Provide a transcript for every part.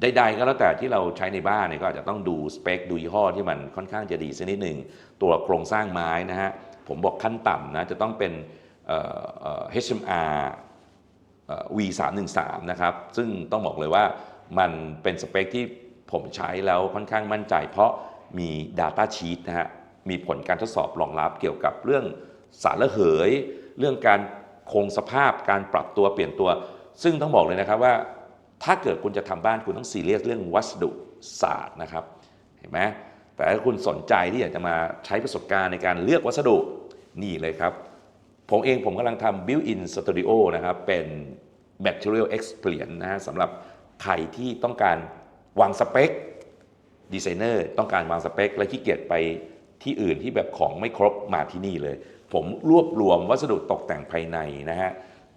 ใดๆก็แล้วแต่ที่เราใช้ในบ้านเนี่ยก็อาจจะต้องดูสเปคดูยี่ห้อที่มันค่อนข้างจะดีสักนิดหนึ่งตัวโครงสร้างไม้นะฮะผมบอกขั้นต่ำนะจะต้องเป็นเอ่อเอ่อ HMR เอ่อ V313 นะครับ ซึ่งต้องบอกเลยว่ามันเป็นสเปคที่ผมใช้แล้วค่อนข้างมั่นใจ เพราะมี Data Sheet นะฮะ มีผลการทดสอบรองรับเกี่ยวกับเรื่องสารระเหย เรื่องการคงสภาพการปรับตัวเปลี่ยนตัว ซึ่งต้องบอกเลยนะครับว่า ถ้าเกิดคุณจะทำบ้านคุณต้องซีเรียสเรื่องวัสดุศาสตร์นะครับ เห็นไหมแต่ถ้าคุณสนใจที่อยากจะมาใช้ประสบการณ์ในการเลือกวัสดุนี่เลยครับ ผมเองผมกำลังทำ built-in studio นะครับ เป็น material experience นะฮะสำหรับใครที่ต้องการวางสเปคดีไซเนอร์ต้องการวางสเปค และขี้เกียจไปที่อื่นที่แบบของไม่ครบมาที่นี่เลย ผมรวบรวมวัสดุตกแต่งภายในนะฮะ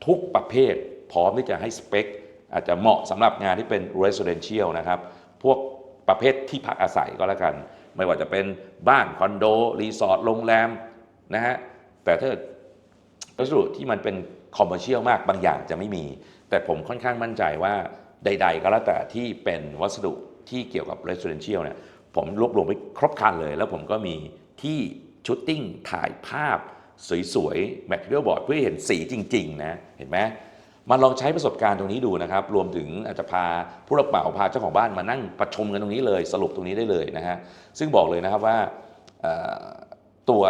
ทุกประเภทพร้อมที่จะให้สเปค อาจจะเหมาะสำหรับงานที่เป็น residential นะครับ พวกประเภทที่พักอาศัยก็แล้วกัน ไม่ว่าจะเป็นบ้านคอนโด รีสอร์ทโรงแรมนะฮะ แต่ถ้าวัสดุที่มันเป็นคอมเมอร์เชียลมากบางอย่างจะไม่มี แต่ผมค่อนข้างมั่นใจว่าใด ๆ ก็แล้วแต่ที่เป็นวัสดุที่เกี่ยวกับ Residential เนี่ยผมรวบรวมไว้ครบครันเลย แล้วผมก็มีที่ชุดติ้งถ่ายภาพสวยๆ Material Board เพื่อเห็นสีจริง ๆ นะ เห็นไหม มาลองใช้ประสบการณ์ตรงนี้ดูนะครับ รวมถึงอาจจะพาผู้รับเหมาพาเจ้าของบ้านมานั่งประชุมกันตรงนี้เลย สรุปตรงนี้ได้เลยนะฮะซึ่งบอกเลยนะครับว่าตัว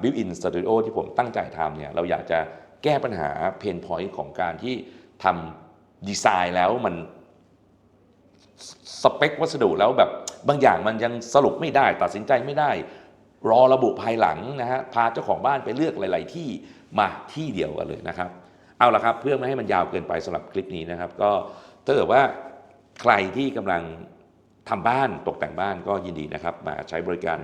built-in studio ที่ผมตั้งใจทำเนี่ยเราอยากจะแก้ปัญหาเพนพอยต์ของการที่ทำดีไซน์แล้วมันสเปควัสดุแล้วแบบบางอย่างมันยังสรุปไม่ได้ ตัดสินใจไม่ได้ รอระบุภายหลังนะฮะพาเจ้าของบ้านไปเลือกหลาย ๆ ที่มาที่เดียวกันเลยนะครับ เอาละครับ เพื่อไม่ให้มันยาวเกินไปสำหรับคลิปนี้นะครับ ก็ถ้าเกิดว่าใครที่กำลังทำบ้านตกแต่งบ้านก็ยินดีนะครับ มาใช้บริการ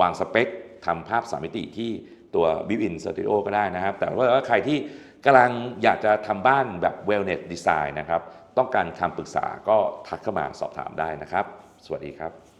วางสเปคทำภาพสามมิติที่ตัว Built-in Studio ก็ได้นะครับ แต่ว่าใครที่กำลังอยากจะทำบ้านแบบ Wellness Design นะครับ ต้องการคำปรึกษาก็ทักเข้ามาสอบถามได้นะครับ สวัสดีครับ